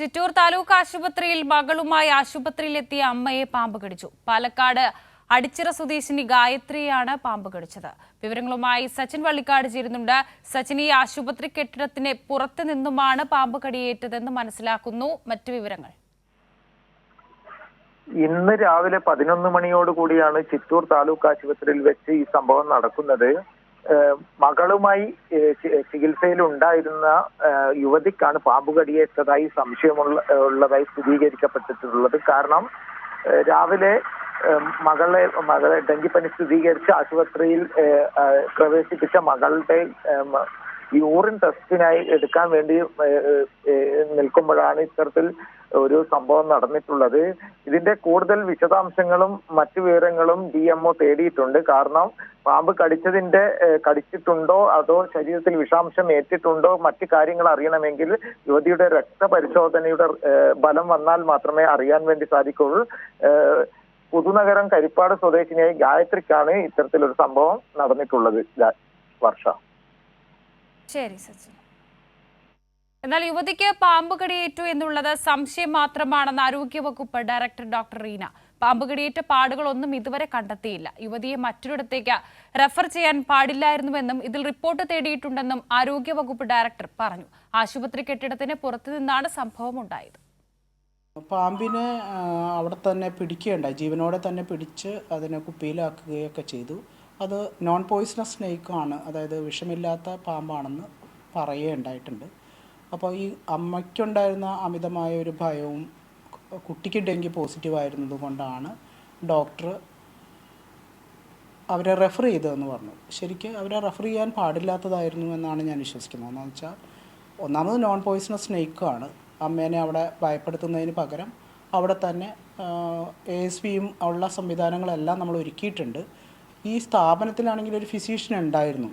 ചിറ്റൂർ താലൂക്ക് ആശുപത്രിയിൽ മകളുമായി ആശുപത്രിയിലെത്തിയ അമ്മയെ പാമ്പ് കടിച്ചു. പാലക്കാട് അടിച്ചിറ സ്വദേശിനി ഗായത്രിയാണ് പാമ്പ് കടിച്ചത്. വിവരങ്ങളുമായി സച്ചിൻ വള്ളിക്കാട് ചേരുന്നുണ്ട്. സച്ചിൻ ഈ ആശുപത്രി കെട്ടിടത്തിന് പുറത്തു നിന്നുമാണ് പാമ്പ് കടിയേറ്റതെന്ന് മനസ്സിലാക്കുന്നു. മറ്റു വിവരങ്ങൾ. ഇന്ന് രാവിലെ പതിനൊന്ന് മണിയോട് കൂടിയാണ് ചിറ്റൂർ താലൂക്ക് ആശുപത്രിയിൽ വെച്ച് ഈ സംഭവം നടക്കുന്നത്. മകളുമായി ചികിത്സയിലുണ്ടായിരുന്ന യുവതിക്കാണ് പാമ്പുകടിയേറ്റതായി സംശയമുള്ള ഉള്ളതായി സ്ഥിരീകരിക്കപ്പെട്ടിട്ടുള്ളത്. കാരണം രാവിലെ മകളെ മകളെ ഡെങ്കിപ്പനി സ്ഥിരീകരിച്ച് ആശുപത്രിയിൽ പ്രവേശിപ്പിച്ച മകളുടെ യൂറിൻ ടെസ്റ്റിനായി എടുക്കാൻ വേണ്ടി നിൽക്കുമ്പോഴാണ് ഇത്തരത്തിൽ ഒരു സംഭവം നടന്നിട്ടുള്ളത്. ഇതിന്റെ കൂടുതൽ വിശദാംശങ്ങളും മറ്റു വിവരങ്ങളും ഡി എംഒ തേടിയിട്ടുണ്ട്. കാരണം പാമ്പ് കടിച്ചതിന്റെ കടിച്ചിട്ടുണ്ടോ അതോ ശരീരത്തിൽ വിഷാംശം ഏറ്റിട്ടുണ്ടോ മറ്റു കാര്യങ്ങൾ അറിയണമെങ്കിൽ യുവതിയുടെ രക്തപരിശോധനയുടെ ബലം വന്നാൽ മാത്രമേ അറിയാൻ വേണ്ടി സാധിക്കുള്ളൂ പുതുനഗരം കരിപ്പാട് സ്വദേശിനിയായി ഗായത്രിക്കാണ് ഇത്തരത്തിലൊരു സംഭവം നടന്നിട്ടുള്ളത്. വർഷ. ശരി സച്ചിൻ. എന്നാൽ യുവതിക്ക് പാമ്പ് കടിയേറ്റു എന്നുള്ളത് സംശയം മാത്രമാണെന്ന് ആരോഗ്യവകുപ്പ് ഡയറക്ടർ ഡോക്ടർ റീന. പാമ്പ് കടിയേറ്റ പാടുകളൊന്നും ഇതുവരെ കണ്ടെത്തിയില്ല. യുവതിയെ മറ്റൊരിടത്തേക്ക് റെഫർ ചെയ്യാൻ പാടില്ലായിരുന്നുവെന്നും ഇതിൽ റിപ്പോർട്ട് തേടിയിട്ടുണ്ടെന്നും ആരോഗ്യവകുപ്പ് ഡയറക്ടർ പറഞ്ഞു. ആശുപത്രി കെട്ടിടത്തിന് പുറത്തുനിന്നാണ് സംഭവം ഉണ്ടായത് പാമ്പിനെ അവിടെ തന്നെ പിടിക്കുകയുണ്ടായി. ജീവനോടെ തന്നെ പിടിച്ച് അതിനെ കുപ്പിയിലാക്കുകയൊക്കെ ചെയ്തു. അത് നോൺ പോയിസണസ് സ്നേക്കാണ് അതായത് വിഷമില്ലാത്ത പാമ്പാണെന്ന് പറയുകയുണ്ടായിട്ടുണ്ട് അപ്പോൾ ഈ അമ്മയ്ക്കുണ്ടായിരുന്ന അമിതമായ ഒരു ഭയവും കുട്ടിക്ക് ഡെങ്കി പോസിറ്റീവ് ആയിരുന്നത് കൊണ്ടാണ് ഡോക്ടർ അവരെ റെഫർ ചെയ്തതെന്ന് പറഞ്ഞു. ശരിക്കും അവരെ റെഫർ ചെയ്യാൻ പാടില്ലാത്തതായിരുന്നു എന്നാണ് ഞാൻ വിശ്വസിക്കുന്നത്. എന്ന് വെച്ചാൽ ഒന്നാമത് നോൺ പോയിസണസ് സ്നേക്കാണ് അമ്മേനെ അവിടെ ഭയപ്പെടുത്തുന്നതിന് പകരം അവിടെ തന്നെ എ എസ് പിയും ഉള്ള സംവിധാനങ്ങളെല്ലാം നമ്മൾ ഒരുക്കിയിട്ടുണ്ട്. ഈ സ്ഥാപനത്തിലാണെങ്കിൽ ഒരു ഫിസിഷ്യൻ ഉണ്ടായിരുന്നു.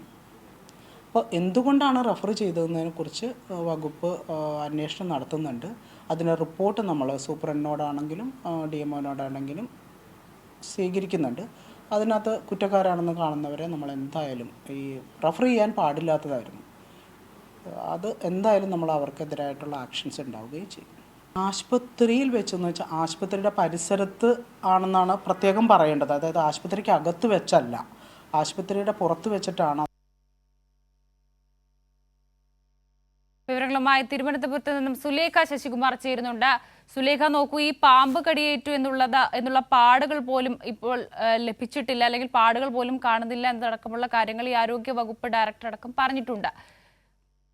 അപ്പോൾ എന്തുകൊണ്ടാണ് റെഫർ ചെയ്തതെന്നതിനെക്കുറിച്ച് വകുപ്പ് അന്വേഷണം നടത്തുന്നുണ്ട്. അതിന് റിപ്പോർട്ട് നമ്മൾ സൂപ്രണ്ടിനോടാണെങ്കിലും ഡി എംഒനോടാണെങ്കിലും സ്വീകരിക്കുന്നുണ്ട്. അതിനകത്ത് കുറ്റക്കാരാണെന്ന് കാണുന്നവരെ നമ്മൾ എന്തായാലും ഈ റെഫർ ചെയ്യാൻ പാടില്ലാത്തതായിരുന്നു. അത് എന്തായാലും നമ്മൾ അവർക്കെതിരായിട്ടുള്ള ആക്ഷൻസ് ഉണ്ടാവുകയും ചെയ്യും. ആശുപത്രിയിൽ വെച്ചെന്ന് വെച്ചാൽ ആശുപത്രിയുടെ പരിസരത്ത് ആണെന്നാണ് പ്രത്യേകം പറയേണ്ടത്. അതായത് ആശുപത്രിക്ക് അകത്ത് വെച്ചല്ല. ആശുപത്രിയുടെ പുറത്ത് വെച്ചിട്ടാണ് വിവരങ്ങളുമായി തിരുവനന്തപുരത്ത് നിന്നും സുലേഖ ശശികുമാർ ചേരുന്നുണ്ട്. സുലേഖ നോക്കൂ ഈ പാമ്പ് കടിയേറ്റു എന്നുള്ളത് എന്നുള്ള പാടുകൾ പോലും ഇപ്പോൾ ലഭിച്ചിട്ടില്ല അല്ലെങ്കിൽ പാടുകൾ പോലും കാണുന്നില്ല എന്നതടക്കമുള്ള കാര്യങ്ങൾ ഈ ആരോഗ്യ വകുപ്പ് ഡയറക്ടർ അടക്കം പറഞ്ഞിട്ടുണ്ട്.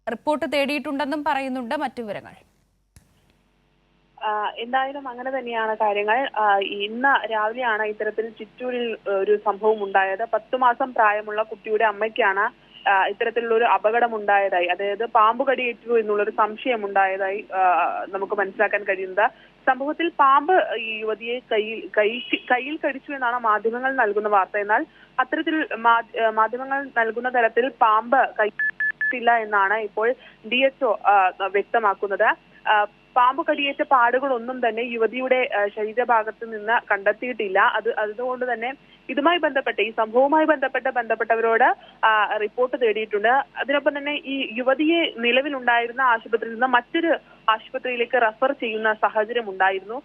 റിപ്പോർട്ട് തേടിയിട്ടുണ്ടെന്നും പറയുന്നുണ്ട്. മറ്റു വിവരങ്ങൾ. എന്തായാലും അങ്ങനെ തന്നെയാണ് കാര്യങ്ങൾ. ഇന്ന് രാവിലെയാണ് ഇത്തരത്തിൽ ചിറ്റൂരിൽ ഒരു സംഭവം ഉണ്ടായത്. പത്തു മാസം പ്രായമുള്ള കുട്ടിയുടെ അമ്മയ്ക്കാണ് ഇത്തരത്തിലുള്ള ഒരു അപകടം ഉണ്ടായതായി അതായത് പാമ്പ് കടിയേറ്റു എന്നുള്ളൊരു സംശയം ഉണ്ടായതായി നമുക്ക് മനസ്സിലാക്കാൻ കഴിയുന്നത്. സംഭവത്തിൽ പാമ്പ് ഈ യുവതിയെ കയ്യിൽ കയ്യിൽ കടിച്ചു എന്നാണ് മാധ്യമങ്ങൾ നൽകുന്ന വാർത്ത. എന്നാൽ അത്തരത്തിൽ മാധ്യമങ്ങൾ നൽകുന്ന തരത്തിൽ പാമ്പ് കൈ ില്ല എന്നാണ് ഇപ്പോൾ ഡി എച്ച്ഒ വ്യക്തമാക്കുന്നത്. പാമ്പ് കടിയേറ്റ പാടുകളൊന്നും തന്നെ യുവതിയുടെ ശരീരഭാഗത്ത് നിന്ന് കണ്ടെത്തിയിട്ടില്ല. അത് അതുകൊണ്ട് തന്നെ ഇതുമായി ബന്ധപ്പെട്ട് ഈ സംഭവവുമായി ബന്ധപ്പെട്ട് ബന്ധപ്പെട്ടവരോട് റിപ്പോർട്ട് തേടിയിട്ടുണ്ട്. അതിനൊപ്പം തന്നെ ഈ യുവതിയെ നിലവിലുണ്ടായിരുന്ന ആശുപത്രിയിൽ നിന്ന് മറ്റൊരു ആശുപത്രിയിലേക്ക് റഫർ ചെയ്യുന്ന സാഹചര്യം ഉണ്ടായിരുന്നു.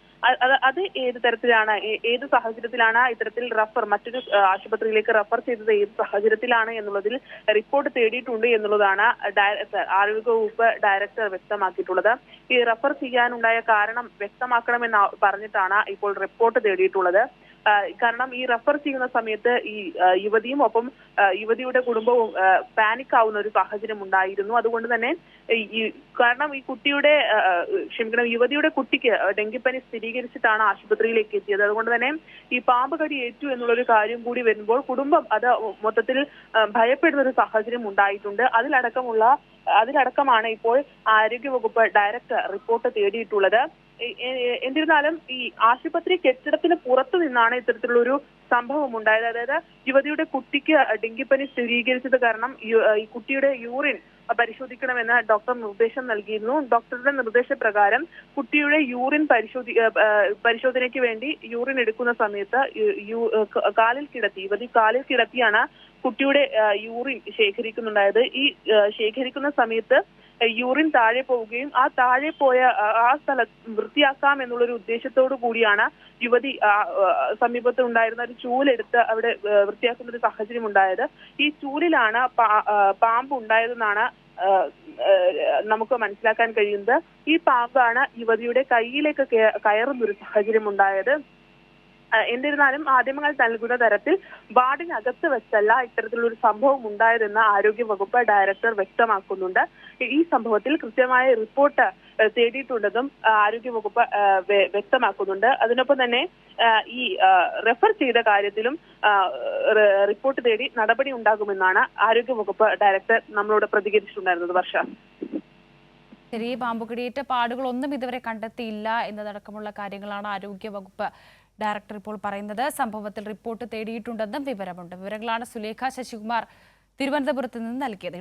അത് ഏത് തരത്തിലാണ് ഏത് സാഹചര്യത്തിലാണ് ഇത്തരത്തിൽ റഫർ മറ്റൊരു ആശുപത്രിയിലേക്ക് റഫർ ചെയ്തത് ഏത് സാഹചര്യത്തിലാണ് എന്നുള്ളതിൽ റിപ്പോർട്ട് തേടിയിട്ടുണ്ട് എന്നുള്ളതാണ് ആരോഗ്യവകുപ്പ് ഡയറക്ടർ വ്യക്തമാക്കിയിട്ടുള്ളത്. ഈ റഫർ ചെയ്യാനുണ്ടായ കാരണം വ്യക്തമാക്കണമെന്ന് പറഞ്ഞിട്ടാണ് ഇപ്പോൾ റിപ്പോർട്ട് തേടിയിട്ടുള്ളത്. കാരണം ഈ റെഫർ ചെയ്യുന്ന സമയത്ത് ഈ യുവതിയും ഒപ്പം യുവതിയുടെ കുടുംബവും പാനിക് ആവുന്ന ഒരു സാഹചര്യം ഉണ്ടായിരുന്നു. അതുകൊണ്ട് തന്നെ ഈ- കാരണം ഈ കുട്ടിയുടെ ക്ഷമിക്കണം യുവതിയുടെ കുട്ടിക്ക് ഡെങ്കിപ്പനി സ്ഥിരീകരിച്ചിട്ടാണ് ആശുപത്രിയിലേക്ക് എത്തിയത്. അതുകൊണ്ട് തന്നെ ഈ പാമ്പ് കടി ഏറ്റു എന്നുള്ളൊരു കാര്യം കൂടി വരുമ്പോൾ കുടുംബം അത് മൊത്തത്തിൽ ഭയപ്പെടുന്ന ഒരു സാഹചര്യം ഉണ്ടായിട്ടുണ്ട്. അതിലടക്കമുള്ള അതിലടക്കമാണ് ഇപ്പോൾ ആരോഗ്യവകുപ്പ് ഡയറക്ടർ റിപ്പോർട്ട് തേടിയിട്ടുള്ളത്. എന്നിരുന്നാലും ഈ ആശുപത്രി കെട്ടിടത്തിന് പുറത്തു നിന്നാണ് ഇത്തരത്തിലുള്ള ഒരു സംഭവം ഉണ്ടായത്. അതായത് യുവതിയുടെ കുട്ടിക്ക് ഡെങ്കിപ്പനി സ്ഥിരീകരിച്ചത് കാരണം ഈ കുട്ടിയുടെ യൂറിൻ പരിശോധിക്കണമെന്ന് ഡോക്ടർ നിർദ്ദേശം നൽകിയിരുന്നു. ഡോക്ടറുടെ നിർദ്ദേശപ്രകാരം കുട്ടിയുടെ യൂറിൻ പരിശോധി പരിശോധനയ്ക്ക് വേണ്ടി യൂറിൻ എടുക്കുന്ന സമയത്ത് കാലിൽ കിടത്തി യുവതി കാലിൽ കിടത്തിയാണ് കുട്ടിയുടെ യൂറിൻ ശേഖരിക്കുന്നുണ്ടായത്. ഈ ശേഖരിക്കുന്ന സമയത്ത് യൂറിൻ താഴെ പോവുകയും ആ താഴെ പോയ ആ, സ്ഥല വൃത്തിയാക്കാം എന്നുള്ളൊരു ഉദ്ദേശത്തോടു കൂടിയാണ് യുവതി സമീപത്ത് ഉണ്ടായിരുന്ന ഒരു ചൂലെടുത്ത് അവിടെ വൃത്തിയാക്കുന്ന ഒരു സാഹചര്യം ഉണ്ടായത്. ഈ ചൂലിലാണ് പാമ്പ് ഉണ്ടായതെന്നാണ് നമുക്ക് മനസ്സിലാക്കാൻ കഴിയുന്നത്. ഈ പാമ്പാണ് യുവതിയുടെ കയ്യിലേക്ക് കയ- കയറുന്ന ഒരു സാഹചര്യം ഉണ്ടായത്. എന്നിരുന്നാലും മാധ്യമങ്ങൾ നൽകുന്ന തരത്തിൽ വാർഡിനകത്ത് വെച്ചല്ല ഇത്തരത്തിലുള്ള ഒരു സംഭവം ഉണ്ടായതെന്ന് ആരോഗ്യ വകുപ്പ് ഡയറക്ടർ വ്യക്തമാക്കുന്നുണ്ട്. ഈ- സംഭവത്തിൽ കൃത്യമായ റിപ്പോർട്ട് തേടിയിട്ടുണ്ടെന്നും ആരോഗ്യ വകുപ്പ് വ്യക്തമാക്കുന്നുണ്ട്. അതിനൊപ്പം തന്നെ ഈ റെഫർ ചെയ്ത കാര്യത്തിലും റിപ്പോർട്ട് തേടി നടപടി ഉണ്ടാകുമെന്നാണ് ആരോഗ്യ വകുപ്പ് ഡയറക്ടർ നമ്മളോട് പ്രതികരിച്ചിട്ടുണ്ടായിരുന്നത് വർഷ. ശരി പാമ്പുകടിയേറ്റ പാടുകളൊന്നും ഇതുവരെ കണ്ടെത്തിയില്ല എന്നതടക്കമുള്ള കാര്യങ്ങളാണ് ആരോഗ്യ വകുപ്പ് ഡയറക്ടർ ഇപ്പോൾ പറയുന്നത് സംഭവത്തിൽ റിപ്പോർട്ട് തേടിയിട്ടുണ്ടെന്നും വിവരമുണ്ട്. വിവരങ്ങളാണ് സുലേഖ ശശികുമാർ തിരുവനന്തപുരത്ത് നിന്ന് നൽകിയത്.